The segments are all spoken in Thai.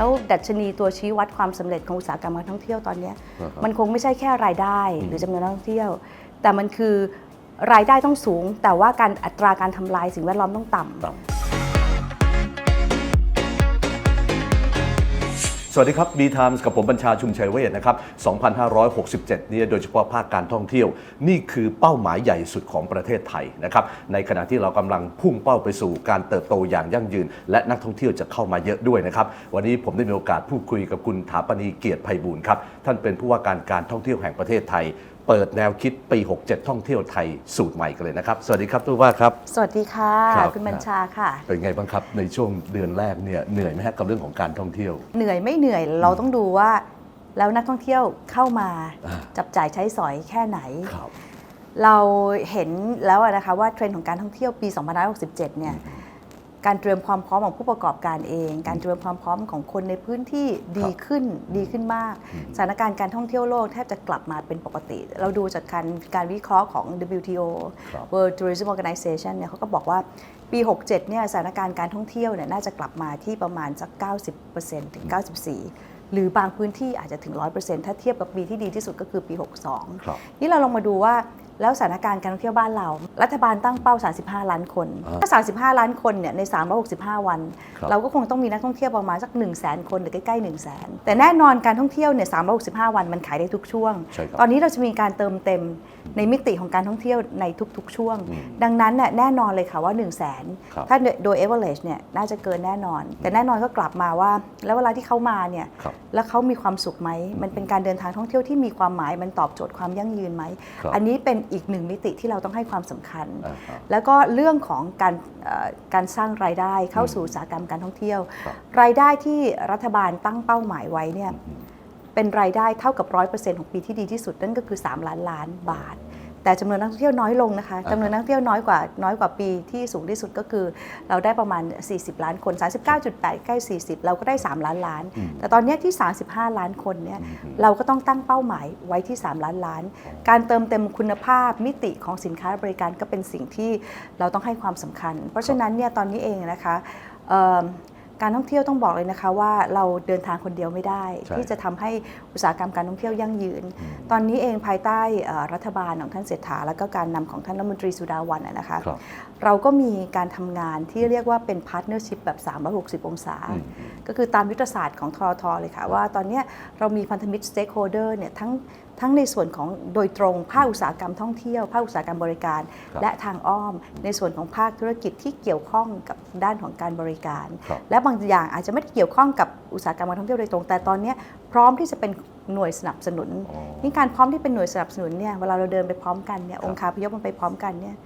แล้วดัชนีตัวชี้วัดความสำเร็จของอุตสาหกรรมการท่องเที่ยวตอนเนี้ยอ่าฮะมันคงไม่ใช่แค่รายได้อืมหรือจำนวนนักท่องเที่ยว แต่มันคือรายได้ต้องสูง แต่ว่าการอัตราการทำลายสิ่งแวดล้อมต้องต่ำ สวัสดีครับดีไทมส์กับผมบัญชาชุมชัยเวทนะครับ 2567 เนี่ยโดยเฉพาะภาคการท่องเที่ยว นี่คือเป้าหมายใหญ่สุดของประเทศไทยนะครับ ในขณะที่เรากำลังพุ่งเป้าไปสู่การเติบโตอย่างยั่งยืน และนักท่องเที่ยวจะเข้ามาเยอะด้วยนะครับ วันนี้ผมได้มีโอกาสพูดคุยกับคุณถาปณีเกียรติไพบูลครับ ท่านเป็นผู้ว่าการการท่องเที่ยวแห่งประเทศไทย เปิดแนวคิดปี 67 ท่องเที่ยวไทยสูตรใหม่กันเลยนะครับ สวัสดีครับทุกว่าครับ สวัสดีค่ะครับ คุณบัญชาค่ะ เป็นไงบ้างครับในช่วงเดือนแรกเนี่ยเหนื่อยไหมฮะกับเรื่องของการท่องเที่ยว เหนื่อยไม่เหนื่อยเราต้องดูว่า แล้วนักท่องเที่ยวเข้ามาอ่า จับจ่ายใช้สอยแค่ไหน ครับ เราเห็นแล้วอะนะคะว่าเทรนด์ของการท่องเที่ยวปี 2567 เนี่ย การเตรียมความพร้อมของผู้ประกอบการเอง การเตรียมความพร้อมของคนในพื้นที่ดีขึ้นดีขึ้นมากสถานการณ์การท่องเที่ยวโลกแทบจะกลับมาเป็นปกติ เราดูจากการการวิเคราะห์ของ WTO ครับ World Tourism Organization เนี่ยเขาก็บอกว่าปี 67 เนี่ยสถานการณ์การท่องเที่ยวเนี่ยน่าจะกลับมาที่ประมาณสัก 90%ถึง 94หรือบางพื้นที่อาจจะถึง 100%ถ้าเทียบกับปีที่ดีที่สุดก็คือปี 62ครับนี่เราลองมาดูว่า แล้วสถานการณ์การท่องเที่ยวบ้านเรา รัฐบาลตั้งเป้า 35 ล้านคนอ่าถ้า 35 ล้านคนเนี่ยใน 365 วันครับเราก็คงต้องมีนักท่องเที่ยวประมาณสัก 1 0 0 0 0แสนคนหรือใกล้ๆ 1 0 0 0 0แสนแต่แน่นอนการท่องเที่ยวเนี่ย 365 วันมันขายได้ทุกช่วงใช่ครับตอนนี้เราจะมีการเติมเต็มในมิติของการท่องเที่ยวในทุกๆ ช่วง ดังนั้นเนี่ยแน่นอนเลยค่ะว่า 1 0 0 0 0แสนครับถ้าโดย average เนี่ยน่าจะเกินแน่นอน แต่แน่นอนก็กลับมาว่า แล้วเวลาที่เขามาเนี่ยครับแล้วเขามีความสุขไหมมันเป็นการเดินทางท่องเที่ยวที่มีความหมายมันตอบโจทย์ความยั่งยืนไหมครับอันนี้เป็นอีกหนึ่งมิติที่เราต้องให้ความสำคัญอ่าฮะแล้วก็เรื่องของการเอ่อการสร้างรายได้เข้าสู่อุตสาหกรรมการท่องเที่ยวครับรายได้ที่รัฐบาลตั้งเป้าหมายไว้เนี่ยเป็นรายได้เท่ากับ 100%ของปีที่ดีที่สุดนั่นก็คือ 3 ล้านล้านบาท แต่จำนวนนักท่องเที่ยวน้อยลงนะคะอ่าฮะจำนวนนักท่องเที่ยวน้อยกว่าน้อยกว่าปีที่สูงที่สุดก็คือ เราได้ประมาณ 40 ล้านคน 39.8 ใกล้ 40 เราก็ได้ 3 ล้านล้าน แต่ตอนเนี้ยที่ 35 ล้านคนเนี่ยเราก็ต้องตั้งเป้าหมายไว้ที่ 3 ล้านล้าน การเติมเต็มคุณภาพมิติของสินค้าและบริการก็เป็นสิ่งที่เราต้องให้ความสำคัญ เพราะฉะนั้นเนี่ยตอนนี้เองนะคะเอิ่ม การท่องเที่ยวต้องบอกเลยนะคะว่าเราเดินทางคนเดียวไม่ได้ใช่ที่จะทำให้อุตสาหกรรมการท่องเที่ยวยั่งยืน ตอนนี้เองภายใต้เอ่อรัฐบาลของท่านเศรษฐา และก็การนำของท่านรัฐมนตรีสุดาวันนะนะคะครับเราก็มีการทำงานที่เรียกว่าเป็นพาร์ทเนอร์ชิพแบบ 360 องศาอืมก็คือตามยุทธศาสตร์ของทรทเลยค่ะว่าตอนเนี้ยเรามีพันธมิตรสเต็กโฮเดอร์เนี่ยทั้ง ทั้งในส่วนของโดยตรงภาคอุตสาหกรรมท่องเที่ยวภาคอุตสาหกรรมบริการครับและทางอ้อม ในส่วนของภาคธุรกิจที่เกี่ยวข้องกับด้านของการบริการครับและบางอย่างอาจจะไม่ได้เกี่ยวข้องกับอุตสาหกรรมการท่องเที่ยวโดยตรงแต่ตอนเนี้ยพร้อมที่จะเป็นหน่วยสนับสนุนอ๋อนี่การพร้อมที่เป็นหน่วยสนับสนุนเนี่ยเวลาเราเดินไปพร้อมกันเนี่ยองค์คาพยพมันไปพร้อมกันเนี่ย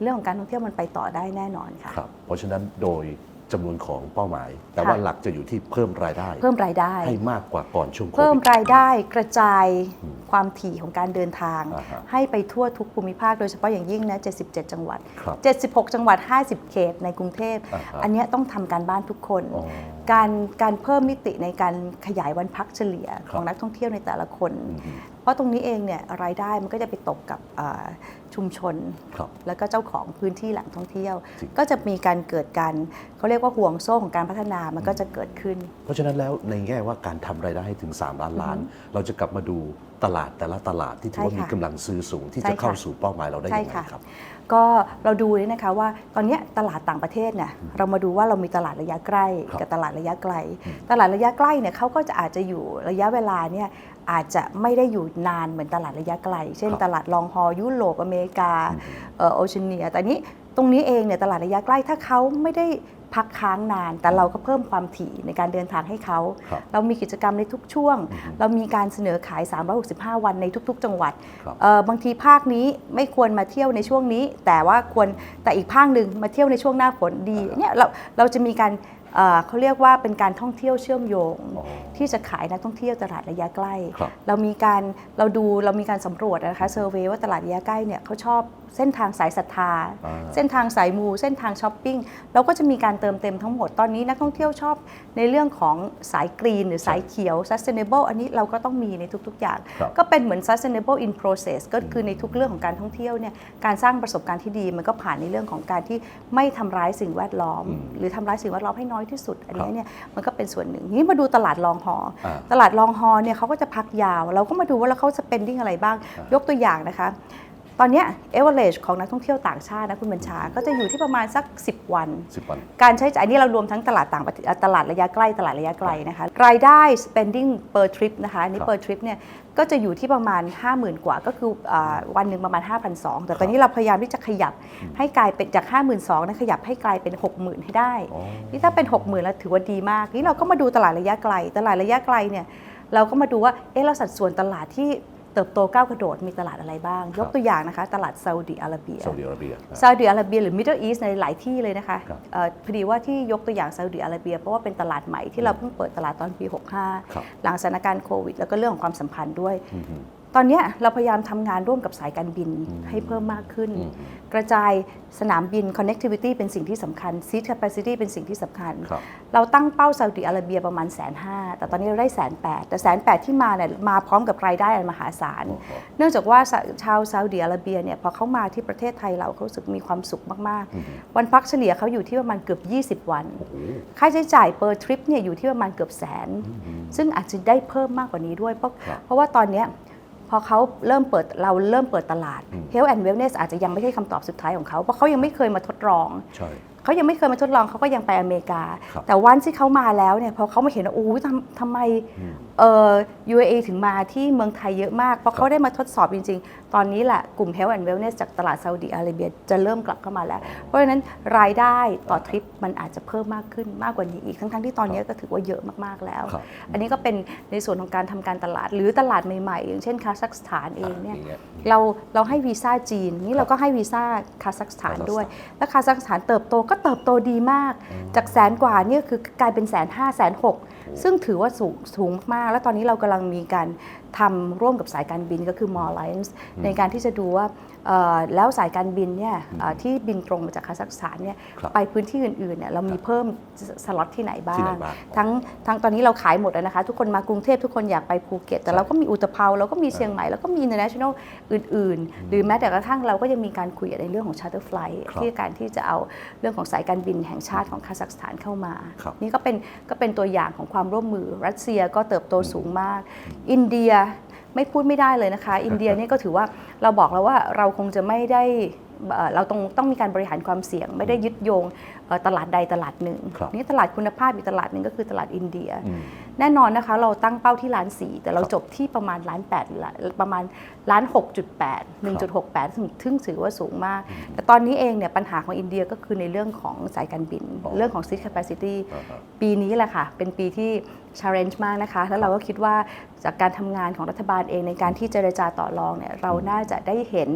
เรื่องของการท่องเที่ยวมันไปต่อได้แน่นอนค่ะครับเพราะฉะนั้นโดย จำนวนของเป้าหมาย แต่ค่ะว่าหลักจะอยู่ที่เพิ่มรายได้ เพิ่มรายได้ ให้มากกว่าก่อนช่วงโคเพิ่มวิดรายได้กระจายความถี่ของการเดินทาง อ่าฮะให้ไปทั่วทุกภูมิภาคโดยเฉพาะอย่างยิ่งนะ 77 จังหวัด ครับ76 จังหวัด 50 เขตในกรุงเทพ อ่าฮะอันเนี้ยต้องทำการบ้านทุกคน อ๋อ การการเพิ่มมิติในการขยายวันพักเฉลี่ยครับของนักท่องเที่ยวในแต่ละคนอืมเพราะตรงนี้เองเนี่ยรายได้มันก็จะไปตกกับอ่าชุมชนครับแล้วก็เจ้าของพื้นที่แหล่งท่องเที่ยวจริงก็จะมีการเกิดการเขาเรียกว่าห่วงโซ่ของการพัฒนามันก็จะเกิดขึ้น เพราะฉะนั้นแล้วในแง่ว่าการทำรายได้ให้ถึง 3 ล้านล้าน เราจะกลับมาดูตลาดแต่ละตลาดที่ถือว่าใช่มีค่ะกำลังซื้อสูงที่ใช่จะค่ะเข้าสู่เป้าหมายเราได้ใช่ยังไงค่ะครับ ก็เราดูเลยนะคะว่าตอนเนี้ยตลาดต่างประเทศเนี่ยเรามาดูว่าเรามีตลาดระยะใกล้ครับกับตลาดระยะไกล ตลาดระยะใกล้เนี่ยเขาก็จะอาจจะอยู่ระยะเวลาเนี่ยอาจจะไม่ได้อยู่นานเหมือนตลาดระยะไกล เช่นครับตลาดลองฮอยุโรปอเมริกาเอ่อโอเชียเนียแต่นี้ตรงนี้เองเนี่ยตลาดระยะใกล้ถ้าเขาไม่ได้ พักค้างนาน แต่เราก็เพิ่มความถี่ในการเดินทางให้เขา ครับเรามีกิจกรรมในทุกช่วง เรามีการเสนอขาย 365 วันในทุก ๆ จังหวัดครับเอ่อบางทีภาคนี้ไม่ควรมาเที่ยวในช่วงนี้ แต่ว่าควรแต่อีกภาคหนึ่งมาเที่ยวในช่วงหน้าฝนดีเนี่ยเราเราจะมีการเอ่อเขาเรียกว่าเป็นการท่องเที่ยวเชื่อมโยง อ๋อ ที่จะขายนักท่องเที่ยวตลาดระยะใกล้ ครับ เรามีการเราดูเรามีการสำรวจนะคะเซอร์เวยว่าตลาดระยะใกล้เนี่ยเขาชอบ เส้นทางสายศรัทธา อ่า เส้นทางสายมู เส้นทางช้อปปิ้งเราก็จะมีการเติมเต็มทั้งหมดตอนนี้นักท่องเที่ยวชอบในเรื่องของสายกรีนหรือสายเขียว sustainable อันนี้เราก็ต้องมีในทุกๆอย่าง ครับ ก็เป็นเหมือน sustainable in process ก็คือในทุกเรื่องของการท่องเที่ยวเนี่ยการสร้างประสบการณ์ที่ดีมันก็ผ่านในเรื่องของการที่ไม่ทำร้ายสิ่งแวดล้อมหรือทำร้ายสิ่งแวดล้อมให้น้อยที่สุด อันนี้เนี่ยมันก็เป็นส่วนหนึ่งทีนี้มาดูตลาดลองฮออ่า ตลาดลองฮอเนี่ยเขาก็จะพักยาว เราก็มาดูว่าแล้วเขา spending อะไรบ้าง ยกตัวอย่างนะคะ ตอนเนี้ย average ของนักท่องเที่ยวต่างชาตินะคุณบัญชา ก็จะอยู่ที่ประมาณสัก 10 วันสิบวัน การใช้จ่ายอันนี้เรารวมทั้งตลาดต่างประเทศตลาดระยะใกล้ตลาดระยะไกลนะคะ รายได้ spending per trip นะคะอันนี้ครับ per trip เนี่ยก็จะอยู่ที่ประมาณ 50,000 กว่า ก็คืออาวันหนึ่งประมาณ 5,200 แต่ตอนนี้เราพยายามที่จะขยับให้กลายเป็นจาก 52,000นะขยับให้กลายเป็น 60,000 ให้ได้อ๋อนี่ถ้าเป็น 60,000 แล้วถือว่าดีมาก นี่เราก็มาดูตลาดระยะไกล ตลาดระยะไกลเนี่ยเราก็มาดูว่า เอ๊ะเราสัดส่วนตลาดที่ เติบโตก้าวกระโดดมีตลาดอะไรบ้าง ยกตัวอย่างนะคะ ตลาดซาอุดิอาระเบียซาอุดิอาระเบียซาอุดิอาระเบียหรือ Middle East ในหลายที่เลยนะคะครับเอ่อพอดีว่าที่ยกตัวอย่างซาอุดิอาระเบียเพราะว่าเป็นตลาดใหม่ที่เราเพิ่งเปิดตลาดตอนปีครับ65 หลังสถานการณ์โควิด แล้วก็เรื่องของความสัมพันธ์ด้วยอืม ตอนเนี้ยเราพยายามทำงานร่วมกับสายการบินให้เพิ่มมากขึ้นอืมกระจายสนามบิน connectivity เป็นสิ่งที่สำคัญ seat capacity เป็นสิ่งที่สำคัญครับเราตั้งเป้าซาอุดิอาระเบียประมาณแสนห้าแต่ตอนนี้เราได้แสนแปดแต่แสนแปดที่มาเนี่ยมาพร้อมกับรายได้อันมหาศาลโอ้โหเนื่องจากว่าชาชาวซาอุดิอาระเบียเนี่ยพอเขามาที่ประเทศไทยเราเขารู้สึกมีความสุขมากอืมๆวันพักเฉลี่ยเขาอยู่ที่ประมาณเกือบ 20 วันโอ้โหค่าใช้จ่าย per trip เนี่ยอยู่ที่ประมาณเกือบแสน ซึ่งอาจจะได้เพิ่มมากกว่านี้ด้วยเพราะครับเพราะว่าตอนเนี้ยพ อเขาเริ่มเปิดเราเริ่มเปิดตลาดอืม Health and Wellness อาจจะยังไม่ใช่คำตอบสุดท้ายของเขา เพราะเขายังไม่เคยมาทดลองใช่เขายังไม่เคยมาทดลองเขาก็ยังไปอเมริกาครับแต่วันที่เขามาแล้วเนี่ยพอเขามาเห็นว่าอู้ทำทำไมอืมเอ่อ UAE ถึงมาที่เมืองไทยเยอะมาก เพราะเขาได้มาทดสอบจริง ๆ ตอนนี้แหละกลุ่ม Health and Wellness จากตลาดซาอุดิอาระเบียจะเริ่มกลับเข้ามาแล้ว เพราะฉะนั้นรายได้ต่อทริปมันอาจจะเพิ่มมากขึ้นมากกว่านี้อีก ทั้งๆที่ตอนนี้ก็ถือว่าเยอะมากๆแล้วครับอันนี้ก็เป็นในส่วนของการทำการตลาดหรือตลาดใหม่ๆ อย่างเช่นคาซัคสถานเองเนี่ยอย่างเงี้ยเราเราให้วีซ่าจีนนี่เราก็ให้วีซ่าคาซัคสถานด้วย และคาซัคสถานเติบโตก็เติบโตดีมาก จากแสนกว่าเนี่ยคือกลายเป็นแสนห้าแสนหกซึ่งถือว่าสูงสูงมาก แล้วตอนนี้เรากำลังมีการทำร่วมกับสายการบินก็คือ m o r e Lines ในการที่จะดูว่าเอ่อแล้วสายการบินเนี่ยเอ่อที่บินตรงมาจากคาซัคสถานเนี่ยครับไปพื้นที่อื่นๆเนี่ยเรามีเพิ่มสล็อตที่ไหนบ้าที่ไหนงบ้าง ทั้งทั้งตอนนี้เราขายหมดแล้วนะคะ ทุกคนมากรุงเทพทุกคนอยากไปภูเก็ต แต่เราก็มีอุตภเปาเราก็มีเชียงใหม่แล้วก็มี international อื่น ๆ หรือแม้แต่กระทั่งเราก็ยังมีการคุยในเรื่องของ charter flight ครับที่การที่จะเอาเรื่องของสายการบินแห่งชาติของคาซัคสถานเข้ามาครับนี่ก็เป็นก็เป็นตัวอย่างของความร่วมมือ รัสเซียก็เติบโตสูงมาก อินเดียไม่พูดไม่ได้เลยนะคะ อินเดียนี่ก็ถือว่าเราบอกแล้วว่าเราคงจะไม่ได้ เอ่อเราต้องต้องมีการบริหารความเสี่ยง ไม่ได้ยึดโยงเอ่อตลาดใดตลาดหนึ่งครับนี่ตลาดคุณภาพอีกตลาดหนึ่งก็คือตลาดอินเดียอืมแน่นอนนะคะเราตั้งเป้าที่ล้านสี่แต่เราครับจบที่ประมาณล้านแปดประมาณล้านหกจุดแปดหนึ่งจุดหกแปดซึ่งซึ่งถือว่าสูงมาก แต่ตอนนี้เองเนี่ยปัญหาของอินเดียก็คือในเรื่องของสายการบินอ๋อเรื่องของ seat capacity อ่าฮะปีนี้แหละค่ะเป็นปีที่ challenge มากนะคะ แล้วเราก็คิดว่าจากการทำงานของรัฐบาลเองในการที่เจรจาต่อรองเนี่ยเราน่าจะได้เห็น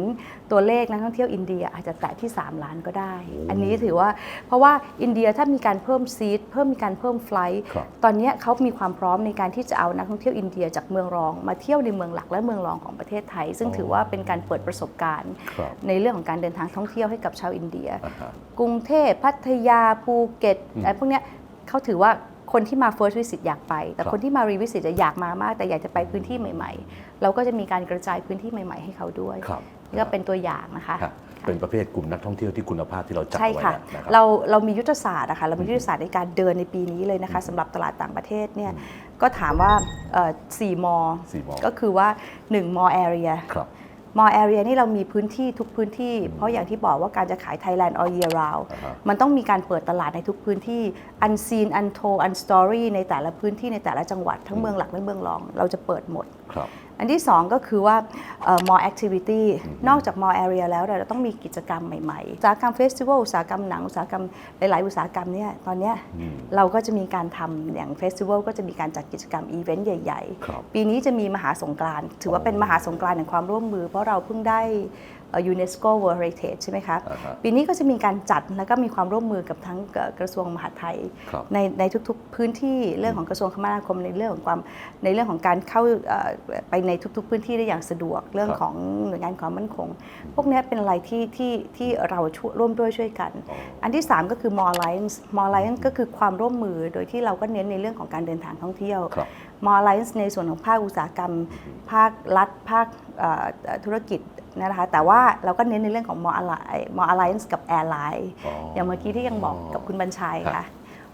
ตัวเลขนักท่องเที่ยวอินเดียอาจจะแตะที่ 3 ล้านก็ได้ อันนี้ถือว่าเพราะว่าอินเดียถ้ามีการเพิ่มซีทเพิ่มมีการเพิ่มไฟลท์ครับตอนนี้เขามีความพร้อมในการที่จะเอานักท่องเที่ยวอินเดียจากเมืองรอง มาเที่ยวในเมืองหลักและเมืองรองของประเทศไทย ซึ่งอ๋อถือว่าเป็นการเปิดประสบการณ์ครับในเรื่องของการเดินทางท่องเที่ยวให้กับชาวอินเดียอ่าฮะกรุงเทพพัทยาภูเก็ตอืมอะไรพวกเนี้ยเขาถือว่า คนที่มา first visit อยากไป แต่ครับคนที่มา revisit จะอยากมามาก แต่อยากจะไปพื้นที่ใหม่ ๆ เราก็จะมีการกระจายพื้นที่ใหม่ ๆ ให้เขาด้วยครับนี่ก็เป็นตัวอย่างนะคะฮะเป็นประเภทกลุ่มนักท่องเที่ยวที่คุณภาพที่เราจัดใช่เอาไว้ค่ะแล้วนะครับเราเรามียุทธศาสตร์นะคะเรามียุทธศาสตร์ในการเดินในปีนี้เลยนะคะสำหรับตลาดต่างประเทศเนี่ยก็ถามว่าเอ่อสี่มอสี่มอก็คือว่า1มอ area ครับ มอ area นี่เรามีพื้นที่ทุกพื้นที่ เพราะอย่างที่บอกว่าการจะขาย Thailand all year round อ่าฮะมันต้องมีการเปิดตลาดในทุกพื้นที่ unseen untold unstory ในแต่ละพื้นที่ในแต่ละจังหวัดทั้งเมืองหลักและเมืองรอง เราจะเปิดหมดครับ อันที่ 2 ก็คือว่าเอ่อ more activity นอกจาก more area แล้วเนี่ยเราต้องมีกิจกรรมใหม่ๆอุตสาหกรรมเฟสติวัลอุตสาหกรรมหนังอุตสาหกรรมหลายๆอุตสาหกรรมเนี่ยตอนเนี้ยอืมเราก็จะมีการทำอย่างเฟสติวัลก็จะมีการจัดกิจกรรมอีเวนต์ใหญ่ครับๆปีนี้จะมีมหาสงกรานต์ถือว่าเป็นมหาสงกรานต์แห่งความร่วมมือ เพราะเราเพิ่งได้ ยูเนสโก World Heritage ใช่ไหมคะอ่าฮะปีนี้ก็จะมีการจัดแล้วก็มีความร่วมมือกับทั้งเอ่อกระทรวงมหาดไทยครับในในทุกๆพื้นที่เรื่องของกระทรวงคมนาคมในเรื่องของความในเรื่องของการเข้าเอ่อไปในทุกๆพื้นที่ได้อย่างสะดวกเรื่องครับของหน่วยงานความมั่นคง พวกเนี้ยเป็นอะไรที่ที่ที่เราช่วยร่วมด้วยช่วยกันอ๋ออันที่ 3 ก็คือ More Alliance More Alliance ก็คือความร่วมมือโดยที่เราก็เน้นในเรื่องของการเดินทางท่องเที่ยวครับ More Alliance ในส่วนของภาคอุตสาหกรรม ภาครัฐ ภาคเอ่อธุรกิจ นะคะแต่ว่าเราก็เน้นในเรื่องของ More Alliance More Alliance กับ Airline อ๋ออย่างเมื่อกี้ที่ยังบอกกับคุณบัญชัยครับค่ะ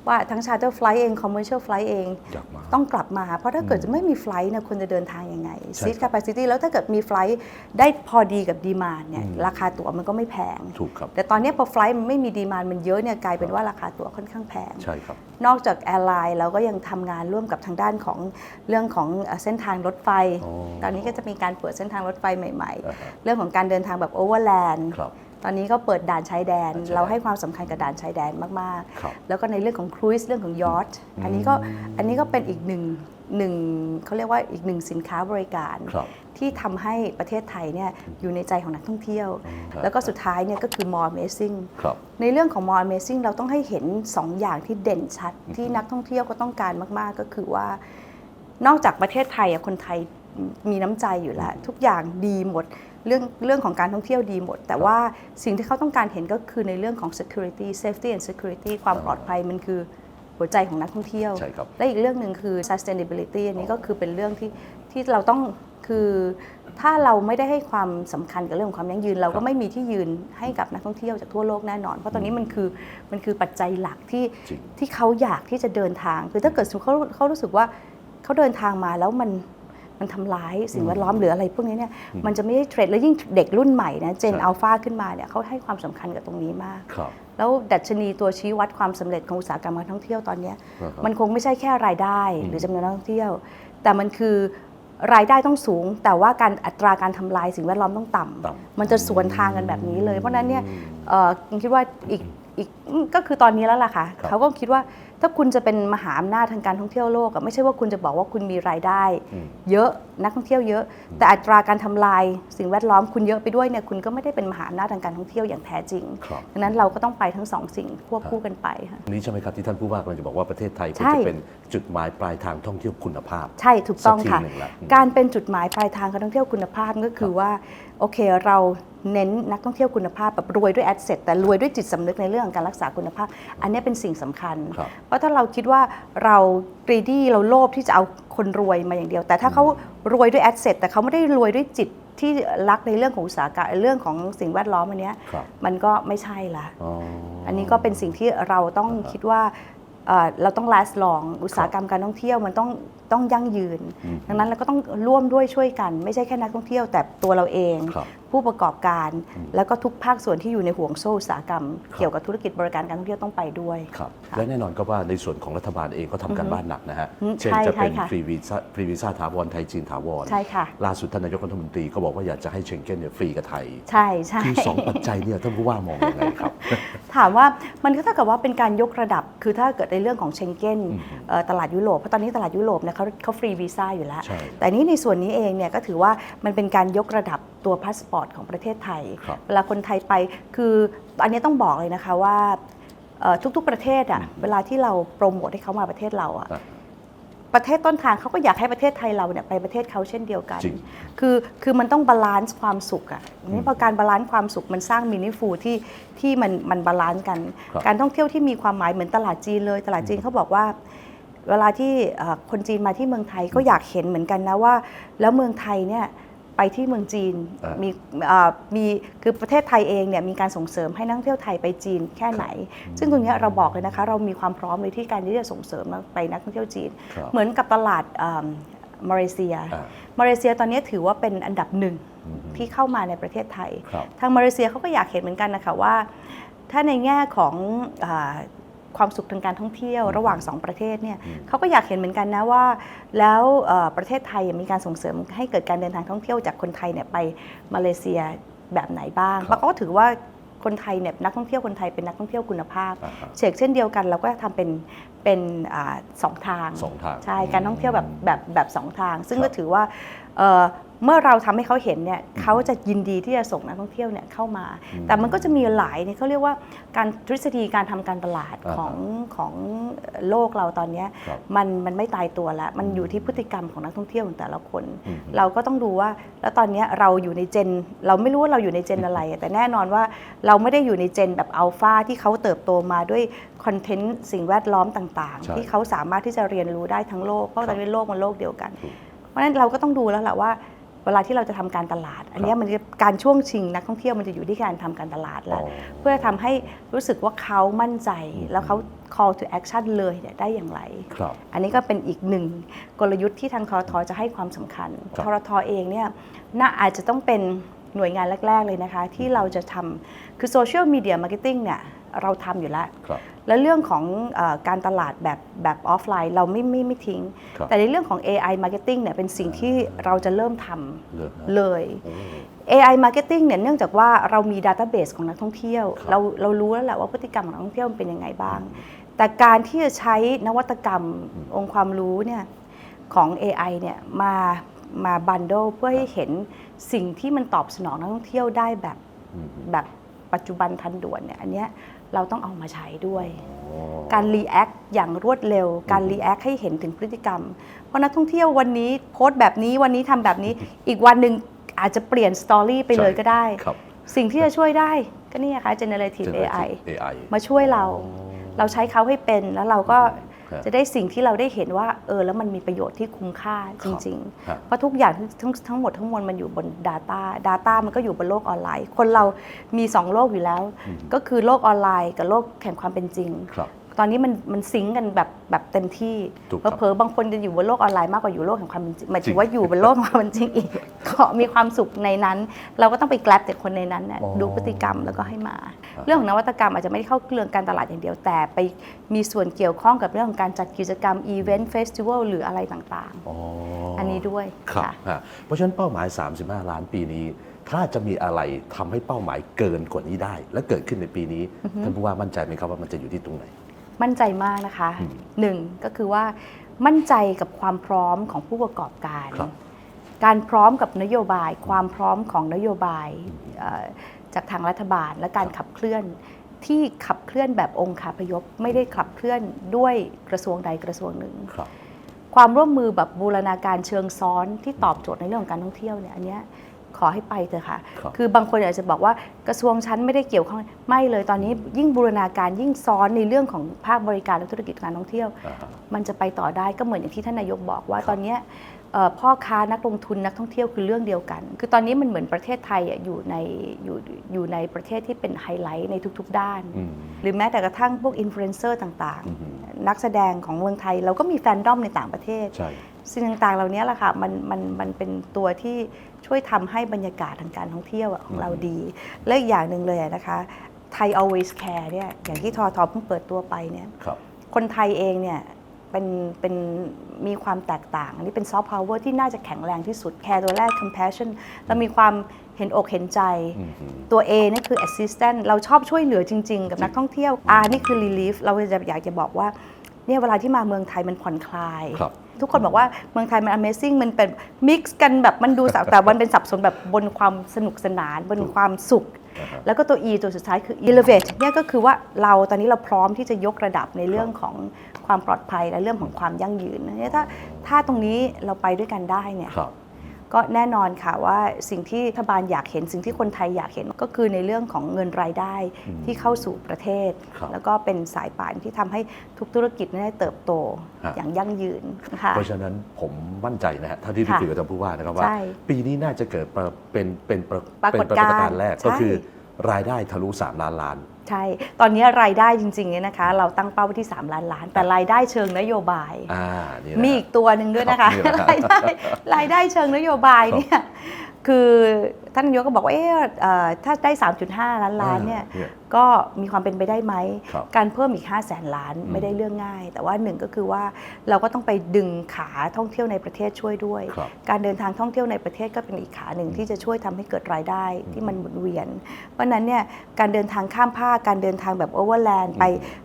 ว่าทั้ง Charter Flight เอง Commercial Flight เองอยากมาต้องกลับมา เพราะถ้าเกิดจะไม่มีไฟล์เนี่ยคนจะเดินทางยังไงใช่ seat ครับ capacity แล้วถ้าเกิดมีไฟล์ได้พอดีกับดีมานเนี่ยราคาตั๋วมันก็ไม่แพง ถูกครับ แต่ตอนนี้พอไฟล์มันไม่มีดีมานมันเยอะเนี่ยกลายเป็นว่าราคาตั๋วค่อนข้างแพง ใช่ครับ นอกจากแอร์ไลน์เราก็ยังทำงานร่วมกับทางด้านของเรื่องของเอ่อเส้นทางรถไฟอ๋อตอนนี้ก็จะมีการเปิดเส้นทางรถไฟใหม่อ่าฮะๆเรื่องของการเดินทางแบบโอเวอร์แลนด์ครับ ตอนนี้ก็เปิดด่านชายแดนด่านชายแดนเราให้ความสำคัญกับด่านชายแดนมากครับๆแล้วก็ในเรื่องของครูซเรื่องของยอทอันนี้ก็อันนี้ก็เป็นอีกหนึ่งหนึ่งเขาเรียกว่าอีกหนึ่งสินค้าบริการครับที่ทำให้ประเทศไทยเนี่ยอยู่ในใจของนักท่องเที่ยวครับแล้วก็สุดท้ายเนี่ยก็คือ more amazing ครับในเรื่องของ more amazing เราต้องให้เห็น 2 อย่างที่เด่นชัดที่นักท่องเที่ยวก็ต้องการมาก ๆ ก็คือว่า นอกจากประเทศไทยอะคนไทยมีน้ำใจอยู่แล้ว ทุกอย่างดีหมด เรื่องเรื่องของการท่องเที่ยวดีหมด แต่ว่าสิ่งที่เขาต้องการเห็นก็คือในเรื่องของ security safety and security ความปลอดภัยมันคือหัวใจของนักท่องเที่ยว ใช่ครับ และอีกเรื่องหนึ่งคือ sustainability อันนี้ก็คือเป็นเรื่องที่ที่เราต้องคือถ้าเราไม่ได้ให้ความสำคัญกับเรื่องของความยั่งยืน เราครัก็บไม่มีที่ยืนให้กับนักท่องเที่ยวจากทั่วโลกแน่นอน เพราะตอนนี้มันคือมันคือปัจจัยหลักที่จริงที่เขาอยากที่จะเดินทาง คือถ้าเกิดสมมติเขาเขารู้สึกว่าเขาเดินทางมาแล้วมัน มันทำร้ายสิ่งแวดล้อมหรืออะไรพวกนี้เนี่ยมันจะไม่ได้เทรดแล้วยิ่งเด็กรุ่นใหม่นะเจนใช่อัลฟาขึ้นมาเนี่ยเขาให้ความสำคัญกับตรงนี้มาก ครับ แล้วดัชนีตัวชี้วัดความสำเร็จของอุตสาหกรรมการท่องเที่ยวตอนเนี้ยอ่าฮะ มันคงไม่ใช่แค่รายได้ หรือจำนวนนักท่องเที่ยว แต่มันคือรายได้ต้องสูง แต่ว่าการอัตราการทำลายสิ่งแวดล้อมต้องต่ำต่ำมันจะสวนทางกันแบบนี้เลย เพราะฉะนั้นเนี่ยเอ่อผมคิดว่าอีกอีกอืมก็คือตอนนี้แล้วล่ะค่ะครับเขาก็คิดว่าถ้าคุณจะเป็นมหาอำนาจทางการท่องเที่ยวโลกอะไม่ใช่ว่าคุณจะบอกว่าคุณมีรายได้อืมเยอะนักท่องเที่ยวเยอะ แต่อัตราการทำลายสิ่งแวดล้อมคุณเยอะไปด้วยเนี่ยคุณก็ไม่ได้เป็นมหาอำนาจทางการท่องเที่ยวอย่างแท้จริงครับดังนั้นเราก็ต้องไปทั้งสองสิ่งควบคู่กันไปค่ะนี่ใช่ไหมครับที่ท่านผู้ว่ากำลังจะบอกว่าประเทศไทยควรใช่จะเป็นจุดหมายปลายทางท่องเที่ยวคุณภาพ ใช่ถูกต้องสักทีค่ะหนึ่งละอืมการเป็นจุดหมายปลายทางการท่องเที่ยวคุณภาพก็คือว่าโอเคเราเน้นนักท่องเที่ยวคุณภาพแบบรวยด้วยแอดเซทแต่รวยด้วยจิตสำนึกในเรื่องของการรักษาคุณภาพ อันนี้เป็นสิ่งสำคัญครับเพราะถ้าเราคิดว่าเรากรีดี้เราโลภที่จะเอาคนรวยมาอย่างเดียว แต่ถ้าเขารวยด้วยแอดเซทแต่เขาไม่ได้รวยด้วยจิตที่รักในเรื่องของอุตสาหกรรมเรื่องของสิ่งแวดล้อมอันเนี้ยครับมันก็ไม่ใช่ละอ๋ออันนี้ก็เป็นสิ่งที่เราต้องคิดว่าเอ่อเราต้อง last long อุตสาหกรรมการท่องเที่ยวมันต้องต้องยั่งยืน ดังนั้นเราก็ต้องร่วมด้วยช่วยกัน ไม่ใช่แค่นักท่องเที่ยวแต่ตัวเราเองครับ ผู้ประกอบการ แล้วก็ทุกภาคส่วนที่อยู่ในห่วงโซ่อุตสาหกรรม เกี่ยวกับธุรกิจบริการการท่องเที่ยวต้องไปด้วยครับและแน่นอนก็ว่าในส่วนของรัฐบาลเองก็ทำการบ้านหนักนะฮะอืมเช่นใช่จะเป็นใช่ค่ะฟรีวีซ่าฟรีวีซ่าถาวรไทยจีนถาวรใช่ค่ะล่าสุดท่านนายกรัฐมนตรีก็บอกว่าอยากจะให้เชงเก้นเนี่ยฟรีกับไทย ใช่ใช่คือสองปัจจัยเนี่ยท่านผู้ว่ามองยังไงครับ ถามว่ามันก็เท่ากับว่าเป็นการยกระดับ คือถ้าเกิดในเรื่องของเชงเก้นเอ่อตลาดยุโรปเพราะตอนนี้ตลาดยุโรปเนี่ยเขาเขาฟรีวีซ่าอยู่แล้วใช่แต่นี้ในส่วนนี้เองเนี่ยก็ถือว่ามันเป็นการยกระดับ ตัวพาสปอร์ตของประเทศไทย ครับเวลาคนไทยไปคืออันนี้ต้องบอกเลยนะคะว่าเอ่อทุกๆประเทศอะเวลาที่เราโปรโมทให้เขามาประเทศเราอะอะประเทศต้นทางเขาก็อยากให้ประเทศไทยเราเนี่ยไปประเทศเขาเช่นเดียวกัน จริง คือคือมันต้องบาลานซ์ความสุขอะนี่พอการบาลานซ์ความสุขมันสร้างมินิฟูที่ที่มันมันบาลานซ์กัน ครับการท่องเที่ยวที่มีความหมายเหมือนตลาดจีนเลย ตลาดจีนเขาบอกว่า เวลาที่เอ่อคนจีนมาที่เมืองไทยก็อยากเห็นเหมือนกันนะว่า แล้วเมืองไทยเนี่ย ไปที่เมืองจีนอ่ามีมีเอ่อมีคือประเทศไทยเองเนี่ยมีการส่งเสริมให้นักท่องเที่ยวไทยไปจีนแค่ไหน ซึ่งตรงเนี้ยเราบอกเลยนะคะ เรามีความพร้อมเลยที่การที่จะส่งเสริมไปนักท่องเที่ยวจีน ครับ เหมือนกับตลาดเอิ่มมาเลเซีย อ่า มาเลเซียตอนนี้ถือว่าเป็นอันดับหนึ่งที่เข้ามาในประเทศไทย ครับ ทางมาเลเซียเขาก็อยากเห็นเหมือนกันนะคะว่า ถ้าในแง่ของอา ความสุขทางการท่องเที่ยวระหว่างสองประเทศเนี่ยเขาก็อยากเห็นเหมือนกันนะว่า แล้วเอ่อประเทศไทยมีการส่งเสริมให้เกิดการเดินทางท่องเที่ยวจากคนไทยเนี่ยไปมาเลเซียแบบไหนบ้างครับเพราะเขาก็ถือว่าคนไทยเนี่ยนักท่องเที่ยวคนไทยเป็นนักท่องเที่ยวคุณภาพอ่าฮะเชกเช่นเดียวกันเราก็ทำเป็นเป็นอาสองทางสองทาง ใช่ การท่องเที่ยวแบบแบบแบบสองทาง ซึ่งครับก็ถือว่า เอ่อเมื่อเราทำให้เขาเห็นเนี่ยเขาจะยินดีที่จะส่งนักท่องเที่ยวเนี่ยเข้ามา แต่มันก็จะมีหลายเนี่ยเขาเรียกว่าการทฤษฎีการทำการตลาดอ่าของของโลกเราตอนเนี้ยครับมันมันไม่ตายตัวแล้วมันอยู่ที่พฤติกรรมของนักท่องเที่ยวของแต่ละคนอืมเราก็ต้องดูว่า แล้วตอนเนี้ยเราอยู่ในเจน เราไม่รู้ว่าเราอยู่ในเจนอะไร แต่แน่นอนว่าเราไม่ได้อยู่ในเจนแบบอัลฟาที่เขาเติบโตมาด้วยคอนเทนต์สิ่งแวดล้อมต่างใช่ๆที่เขาสามารถที่จะเรียนรู้ได้ทั้งโลกเพราะตอนนี้โลกมันโลกเดียวกันถูกเพ ราะฉะนั้นเราก็ต้องดูแล้วแหละว่าเวลาที่เราจะทำการตลาด อันเนี้ยมันจะการช่วงชิงนักท่องเที่ยวมันจะอยู่ที่การทำการตลาดแล้วอ๋อเพื่อทำให้รู้สึกว่าเขามั่นใจแล้วเขา call to action เลยเนี่ยได้อย่างไรครับอันนี้ก็เป็นอีกหนึ่งกลยุทธ์ที่ทางทรทจะให้ความสำคัญครับทรทเองเนี่ยน่าอาจจะต้องเป็น หน่วยงานแรก ๆ เลยนะคะ ที่เราจะทำคือโซเชียลมีเดียมาร์เก็ตติ้งเนี่ยเราทำอยู่แล้วครับแล้วเรื่องของเออการตลาดแบบแบบออฟไลน์เราไม่ไม่ไม่ทิ้งครับแต่ในเรื่องของ AI Marketing เนี่ยเป็นสิ่งที่เราจะเริ่มทเลิศนะำเลยโอ้ AI Marketing เนี่ยเนื่องจากว่าเรามี Database ของนักท่องเที่ยวครับเราเรารู้แล้วแหละว่าพฤติกรรมของนักท่องเที่ยวมันเป็นยังไงบ้าง แต่การที่จะใช้นวัตกรรมองค์ความรู้เนี่ยของ AI เนี่ยมามาบันโดเพื่อให้เห็น สิ่งที่มันตอบสนองนักท่องเที่ยวได้แบบอืมแบบปัจจุบันทันด่วนเนี่ยอันเนี้ยเราต้องเอามาใช้ด้วยโอ้การรีแอคอย่างรวดเร็ว การรีแอคให้เห็นถึงพฤติกรรม เพราะนักท่องเที่ยววันนี้โพสต์แบบนี้วันนี้ทำแบบนี้อีกวันหนึ่งอาจจะเปลี่ยนสตอรี่ไปเลยก็ได้ครับสิ่งที่จะช่วยได้ก็นี่ค่ะ generative AI AI มาช่วยเรา เราใช้เขาให้เป็นแล้วเราก็ครับ จะได้สิ่งที่เราได้เห็นว่าเออแล้วมันมีประโยชน์ที่คุ้มค่าจริงครับๆเพราะทุกอย่างทั้งทั้งหมดทั้งมวลมันอยู่บน Data Data มันก็อยู่บนโลกออนไลน์ คนเรามีสองโลกอยู่แล้ว ก็คือโลกออนไลน์กับโลกแห่งความเป็นจริงครับ ตอนนี้มันมันซิงก์กันแบบแบบเต็มที่ถูกครับเผลอๆบางคนจะอยู่บนโลกออนไลน์มากกว่าอยู่โลกแห่งความเป็นจริงหมายถึงว่าอยู่บนโลกความเป็นจริงอีกก็มีความสุขในนั้น เราก็ต้องไปแกลบแต่คนในนั้นน่ะอ๋อดูพฤติกรรมแล้วก็ให้มาเรื่องของนวัตกรรมอาจจะไม่ได้เข้าเรื่องการตลาดอย่างเดียวแต่ ไปมีส่วนเกี่ยวข้องกับเรื่องของการจัดกิจกรรมอีเวนต์เฟสติวัลหรืออะไรต่างอ๋อๆอัอันนี้ด้วยครับค่ะ ฮะเพราะฉะนั้นเป้าหมาย 35 ล้านปีนี้ ถ้าจะมีอะไรทำให้เป้าหมายเกินกว่านี้ได้ และเกิดขึ้นในปีนี้ ท่านผู้ว่ามั่นใจไหมครับว่ามันจะอยู่ที่ตรงไหน มั่นใจมากนะคะอืมหนึ่งก็คือว่ามั่นใจกับความพร้อมของผู้ประกอบการครับการพร้อมกับนโยบาย ความพร้อมของนโยบายเอ่อจากทางรัฐบาลและการขับเคลื่อนที่ขับเคลื่อนแบบองค์คาพยพไม่ได้ขับเคลื่อนด้วยกระทรวงใดกระทรวงหนึ่งครับความร่วมมือแบบบูรณาการเชิงซ้อนที่ตอบโจทย์ในเรื่องของการท่องเที่ยวเนี่ยอันเนี้ย ขอให้ไปเถอะค่ะ ครับ คือบางคนอาจจะบอกว่ากระทรวงชั้นไม่ได้เกี่ยวข้องไม่เลยตอนนี้ยิ่งบูรณาการยิ่งซ้อนในเรื่องของภาคบริการและธุรกิจการท่องเที่ยว อ่าฮะ มันจะไปต่อได้ก็เหมือนอย่างที่ท่านนายกบอกว่าตอนเนี้ยเอ่อพ่อค้านักลงทุนนักท่องเที่ยวคือเรื่องเดียวกัน คือตอนนี้มันเหมือนประเทศไทยอะอยู่ในอยู่อยู่ในประเทศที่เป็นไฮไลท์ในทุกๆ ด้าน อืม หรือแม้แต่กระทั่งพวกอินฟลูเอนเซอร์ต่างอือฮึ ๆ นักแสดงของเมืองไทย เราก็มีแฟนดอมในต่างประเทศ ใช่ สิ่งต่างๆ เหล่านี้แหละค่ะมันมันมันเป็นตัวที่ช่วยทำให้บรรยากาศทางการท่องเที่ยวอะของเราดี และอีกอย่างหนึ่งเลยอะนะคะไทย always care เนี่ยอย่างที่ทอทอเพิ่งเปิดตัวไปเนี่ยครับคนไทยเองเนี่ยเป็นเป็นมีความแตกต่าง อันนี้เป็นซอฟต์พาวเวอร์ที่น่าจะแข็งแรงที่สุดแคร์ตัวแรก compassion เรามีความเห็นอกเห็นใจอืมฮึตัว A นี่คือ assistant เราชอบช่วยเหลือจริง ๆ กับนักท่องเที่ยว R นี่คือ relief เราจะอยากจะบอกว่าเนี่ยเวลาที่มาเมืองไทยมันผ่อนคลายครับ ทุกคนบอกว่าเมืองไทยมัน Amazing มันเป็นมิกซ์กันแบบมันดูสับแต่มันเป็นสับสนแบบบนความสนุกสนาน บนความสุขอ่าฮะแล้วก็ตัว E ตัวสุดท้ายคือ elevate เนี่ยก็คือว่าเราตอนนี้เราพร้อมที่จะยกระดับในเรื่องของความปลอดภัยและเรื่องของความยั่งยืนเนี่ยถ้าถ้าตรงนี้เราไปด้วยกันได้เนี่ยครับ ก็แน่นอนค่ะว่าสิ่งที่รัฐบาลอยากเห็นสิ่งที่คนไทยอยากเห็นก็คือในเรื่องของเงินรายได้ที่เข้าสู่ประเทศครับแล้วก็เป็นสายป่านที่ทำให้ทุกธุรกิจได้เติบโตฮะอย่างยั่งยืนนะคะเพราะฉะนั้นผมมั่นใจนะฮะท่านที่ได้ค่ะคุยกับท่านผู้ว่านะครับว่าใช่ปีนี้น่าจะเกิดประเป็นเป็นประปรากฏเป็นปรากฏการณ์แรกใช่ก็คือรายได้ทะลุ 3 ล้านล้าน ใช่ ตอนนี้รายได้จริงๆเนี่ยนะคะ เราตั้งเป้าไว้ที่ 3 ล้านล้าน แต่รายได้เชิงนโยบาย อ่านี่นะ มีฮะอีกตัวหนึ่งด้วยนะครัคะบนี่แหละรายได้รายได้เชิงนโยบายเนี่ยคือ ท่านนายกก็บอกว่าเอ๊ะเอ่อถ้าได้ 3.5 ล้านล้านเนี่ยอ่าเนี่ยก็มีความเป็นไปได้ไหมครับการเพิ่มอีก 5 0 0แสนล้านไม่ได้เรื่องง่าย แต่ว่าหนึ่งก็คือว่าเราก็ต้องไปดึงขาท่องเที่ยวในประเทศช่วยด้วยครับการเดินทางท่องเที่ยวในประเทศก็เป็นอีกขาหนึ่งที่จะช่วยทำให้เกิดรายได้ที่มันหมุนเวียน เพราะฉะนั้นเนี่ยการเดินทางข้ามภาคการเดินทางแบบโอเวอร์แลนด์ไป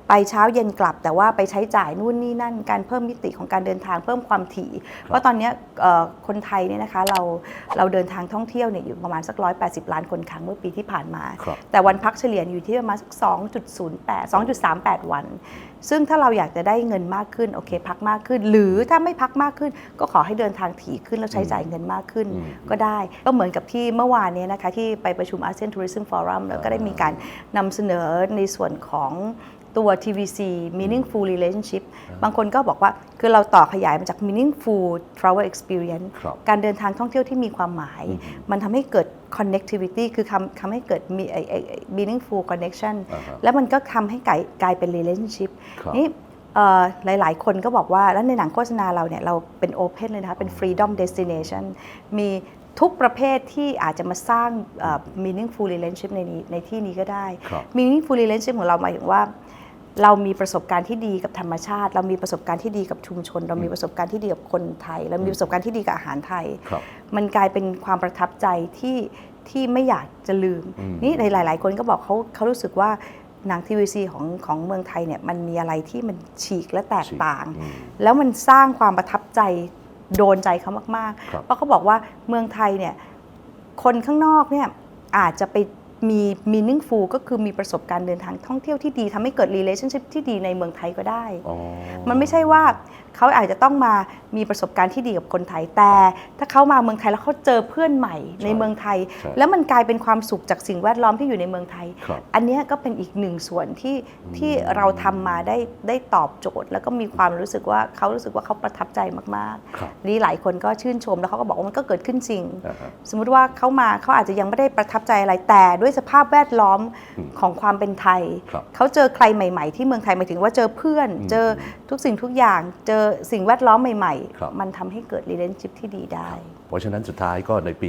ไปเช้าเย็นกลับ แต่ว่าไปใช้จ่ายนู่นนี่นั่น การเพิ่มมิติของการเดินทางเพิ่มความถี่ เพราะตอนเนี้ยเอ่อคนไทยเนี่ยนะคะเราเราเดินทางท่องเที่ยวเนี่ยอยู่ประมาณสัก 180 ล้านคนครั้งเมื่อปีที่ผ่านมาครับแต่วันพักเฉลี่ยอยู่ที่ประมาณสัก2.08 2.38 วัน ซึ่งถ้าเราอยากจะได้เงินมากขึ้นโอเค พักมากขึ้น หรือถ้าไม่พักมากขึ้น ก็ขอให้เดินทางถี่ขึ้นแล้วใช้จ่ายเงินมากขึ้นอืมก็ได้ก็เหมือนกับที่เมื่อวานเนี้นะคะที่ไปประชุมอาเซียนทัวริซึมฟอรัมแล้วก็ได้มีการนำเสนอในส่วนของ ตัว TVC meaningful relationship บางคนก็บอกว่าคือเราต่อขยายมาจาก meaningful travel experience ครับการเดินทางท่องเที่ยวที่มีความหมาย มันทำให้เกิด connectivity คือทำทำให้เกิดมีไอ้ไอ้ไอ้ meaningful connection อ่าฮะแล้วมันก็ทำให้กลายกลายเป็น relationship ครับนี่เอ่อหลาย ๆ คนก็บอกว่า แล้วในหนังโฆษณาเราเนี่ย เราเป็น open เลยนะคะ เป็น freedom destination มีทุกประเภทที่อาจจะมาสร้างเอ่อ meaningful relationship ในนี้ในที่นี้ก็ได้ครับ meaningful relationship ของเราหมายถึงว่า เรามีประสบการณ์ที่ดีกับธรรมชาติ เรามีประสบการณ์ที่ดีกับชุมชน เรามีประสบการณ์ที่ดีกับคนไทย เรามีประสบการณ์ที่ดีกับอาหารไทยครับมันกลายเป็นความประทับใจที่ที่ไม่อยากจะลืมอืม นี่หลาย ๆ คนก็บอกเขาเขารู้สึกว่าหนังทีวีซีของของเมืองไทยเนี่ยมันมีอะไรที่มันฉีกและแตกต่างอืมแล้วมันสร้างความประทับใจโดนใจเขามากครับๆเพราะเขาบอกว่าเมืองไทยเนี่ยคนข้างนอกเนี่ยอาจจะไป มี meaningful ก็คือมีประสบการณ์เดินทางท่องเที่ยวที่ดีทำให้เกิด relationship ที่ดีในเมืองไทยก็ได้อ๋อมันไม่ใช่ว่าเขาอาจจะต้องมามีประสบการณ์ที่ดีกับคนไทยแต่ ถ้าเขามาเมืองไทยแล้วเขาเจอเพื่อนใหม่ในเมืองไทยใช่แล้วมันกลายเป็นความสุขจากสิ่งแวดล้อมที่อยู่ในเมืองไทยครับอันเนี้ยก็เป็นอีกหนึ่งส่วนที่ที่เราทำมาได้ได้ตอบโจทย์ แล้วก็มีความรู้สึกว่าเขารู้สึกว่าเขาประทับใจมากครับๆนี่หลายคนก็ชื่นชมแล้วเขาก็บอกว่ามันก็เกิดขึ้นจริงอ่าฮะสมมุติว่าเขามาเขาอาจจะยังไม่ได้ประทับใจอะไรแต่ด้วยสภาพแวดล้อมของความเป็นไทยครับเขาเจอใครใหม่ ๆ ที่เมืองไทยหมายถึงว่าเจอเพื่อน เจอทุกสิ่งทุกอย่าง เจอสิ่งแวดล้อมใหม่ครับๆมันทำให้เกิด relationship ที่ดีได้ เพราะฉะนั้นสุดท้ายก็ในปี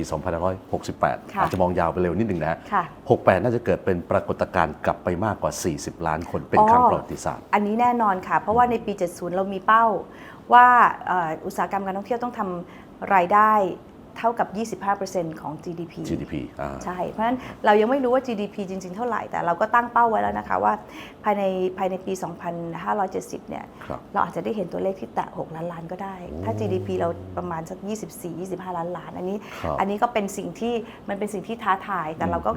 2568ค่ะอาจจะมองยาวไปเร็วนิดหนึ่งนะค่ะ68 น่าจะเกิดเป็นปรากฏการณ์กลับไปมากกว่า 40 ล้านคนเป็นอ๋อครั้งประวัติศาสตร์ อันนี้แน่นอนค่ะ เพราะว่าในปี 70 เรามีเป้าว่าเอ่ออุตสาหกรรมการท่องเที่ยวต้องทำรายได้ เท่ากับ 25%ของ GDP GDP อ่า ใช่ เพราะฉะนั้นเรายังไม่รู้ว่า GDP จริง ๆ เท่าไหร่ แต่เราก็ตั้งเป้าไว้แล้วนะคะว่าภายในภายในปี 2570 เนี่ย ครับ เราอาจจะได้เห็นตัวเลขที่แตะ 6 ล้านล้านก็ได้ ถ้า GDP เราประมาณสัก 24-25 ล้านล้าน อันนี้ ครับ อันนี้ก็เป็นสิ่งที่มันเป็นสิ่งที่ท้าทาย แต่เราก็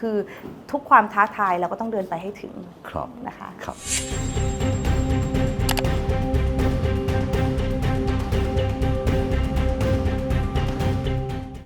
คือทุกความท้าทายเราก็ต้องเดินไปให้ถึงครับ นะคะ ครับ